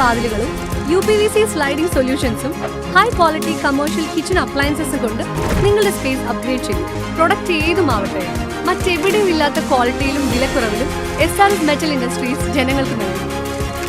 വാതിലുകളും U P V C sliding സൊല്യൂഷൻസും high quality commercial kitchen അപ്ലയൻസസും കൊണ്ട് നിങ്ങളുടെ സ്പേസ് അപ്ഗ്രേഡ് ചെയ്യും പ്രൊഡക്റ്റ് ഏതുമാവട്ടെ മറ്റെവിടെയും ഇല്ലാത്ത ക്വാളിറ്റിയിലും വിലക്കുറവിലും S R S metal industries ജനങ്ങൾക്ക് നൽകും.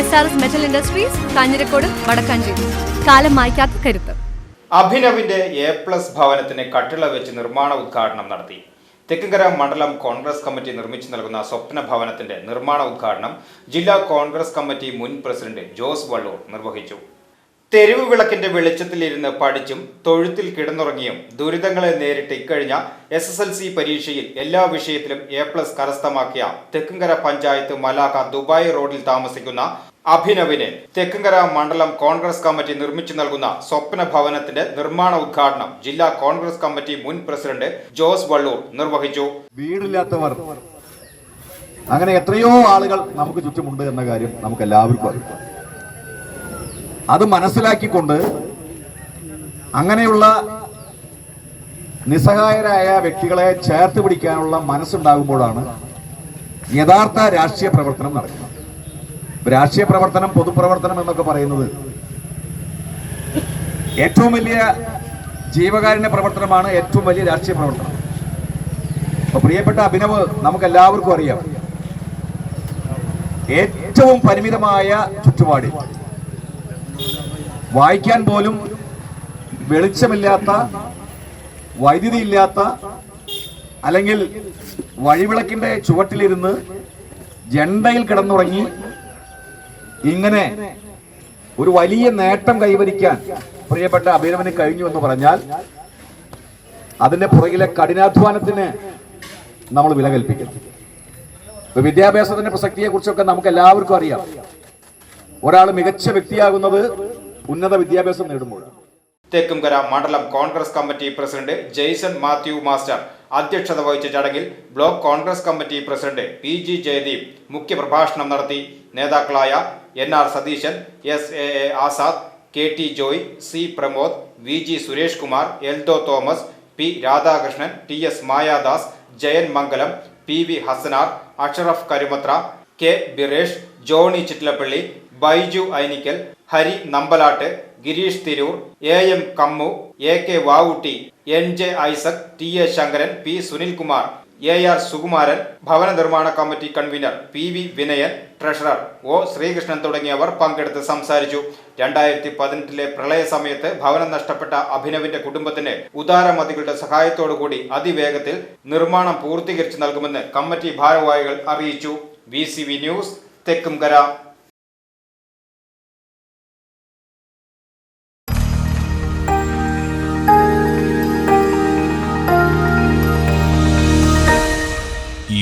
S R S metal industries Kanjirakode Vadakkanchery. കാലം മായ്ക്കാത്ത കരുത്ത്. അഭിനവിന്റെ എ പ്ലസ് ഭവനത്തിന് കട്ടിള വെച്ച് നിർമ്മാണ ഉദ്ഘാടനം നടത്തി. തെക്കുംകര മണ്ഡലം കോൺഗ്രസ് കമ്മിറ്റി നിർമ്മിച്ചു നൽകുന്ന സ്വപ്ന ഭവനത്തിന്റെ നിർമ്മാണ ഉദ്ഘാടനം ജില്ലാ കോൺഗ്രസ് കമ്മിറ്റി മുൻ പ്രസിഡന്റ് ജോസ് വള്ളൂർ നിർവഹിച്ചു. തെരുവ് വിളക്കിന്റെ വെളിച്ചത്തിലിരുന്ന് പഠിച്ചും തൊഴുത്തിൽ കിടന്നുറങ്ങിയും ദുരിതങ്ങളെ നേരിട്ട് ഇക്കഴിഞ്ഞ എസ് എസ് എൽ സി പരീക്ഷയിൽ എല്ലാ വിഷയത്തിലും എ പ്ലസ് കരസ്ഥമാക്കിയ തെക്കുംകര പഞ്ചായത്ത് മലാഖ ദുബായ് റോഡിൽ താമസിക്കുന്ന അഭിനവിന് തെക്കുംകര മണ്ഡലം കോൺഗ്രസ് കമ്മിറ്റി നിർമ്മിച്ചു നൽകുന്ന സ്വപ്ന ഭവനത്തിന്റെ നിർമ്മാണ ഉദ്ഘാടനം ജില്ലാ കോൺഗ്രസ് കമ്മിറ്റി മുൻ പ്രസിഡന്റ് ജോസ് വള്ളൂർ നിർവഹിച്ചു. വീടില്ലാത്തവർ. അങ്ങനെ എത്രയോ ആളുകൾ നമുക്ക് ചുറ്റുമുണ്ട് എന്ന കാര്യം നമുക്ക് എല്ലാവർക്കും അറിയാം. അത് മനസ്സിലാക്കിക്കൊണ്ട് അങ്ങനെയുള്ള നിസ്സഹായരായ വ്യക്തികളെ ചേർത്ത് പിടിക്കാനുള്ള മനസ്സുണ്ടാകുമ്പോഴാണ് യഥാർത്ഥ രാഷ്ട്രീയ പ്രവർത്തനം നടക്കുന്നത്. രാഷ്ട്രീയ പ്രവർത്തനം പൊതുപ്രവർത്തനം എന്നൊക്കെ പറയുന്നത് ഏറ്റവും വലിയ ജീവകാരുണ്യ പ്രവർത്തനമാണ് ഏറ്റവും വലിയ രാഷ്ട്രീയ പ്രവർത്തനം. അപ്പൊ പ്രിയപ്പെട്ട അഭിനവ് നമുക്ക് എല്ലാവർക്കും അറിയാം. ഏറ്റവും പരിമിതമായ ചുറ്റുപാടിൽ വായിക്കാൻ പോലും വെളിച്ചമില്ലാത്ത വൈദ്യുതി ഇല്ലാത്ത അല്ലെങ്കിൽ വഴിവിളക്കിന്റെ ചുവട്ടിലിരുന്ന് ജണ്ടയിൽ കിടന്നുറങ്ങി ഇങ്ങനെ ഒരു വലിയ നേട്ടം കൈവരിക്കാൻ പ്രിയപ്പെട്ട അഭിനവന് കഴിഞ്ഞു എന്ന് പറഞ്ഞാൽ അതിന്റെ പുറകിലെ കഠിനാധ്വാനത്തിന് നമ്മൾ വില കൽപ്പിക്കും ഇപ്പൊ വിദ്യാഭ്യാസത്തിന്റെ പ്രസക്തിയെ കുറിച്ചൊക്കെ നമുക്ക് എല്ലാവർക്കും അറിയാം. ഒരാൾ മികച്ച വ്യക്തിയാകുന്നത് ഉന്നത വിദ്യാഭ്യാസം നേടുമ്പോഴാണ്. തേക്കുംകര മണ്ഡലം Congress committee president Jaison Mathew master അധ്യക്ഷത വഹിച്ച ചടങ്ങിൽ block Congress committee president P G Jayadeep മുഖ്യപ്രഭാഷണം നടത്തി. നേതാക്കളായ N R Satheeshan S A A Azad K T Joy C Pramod V G Suresh Kumar Eldho Thomas P Radhakrishnan T S Mayadas Jayan Mangalam P V Hasanar Asharaf Karumathra K Biresh Johny Chittilappilly Baiju Ainikkal Hari Nambalatt Gireesh Tirur A M Kammu A K Vavutty N J Isaac T A Sankaran P Sunilkumar A R Sukumaran ഭവന നിർമ്മാണ committee convener P V Vinayan treasurer O Sreekrishnan തുടങ്ങിയവർ പങ്കെടുത്ത് സംസാരിച്ചു. രണ്ടായിരത്തി പതിനെട്ടിലെ പ്രളയ സമയത്ത് ഭവനം നഷ്ടപ്പെട്ട അഭിനവിന്റെ കുടുംബത്തിന് ഉദാരമതികളുടെ സഹായത്തോടുകൂടി അതിവേഗത്തിൽ നിർമ്മാണം പൂർത്തീകരിച്ചു നൽകുമെന്ന് കമ്മിറ്റി ഭാരവാഹികൾ അറിയിച്ചു. V news Thekkumkara.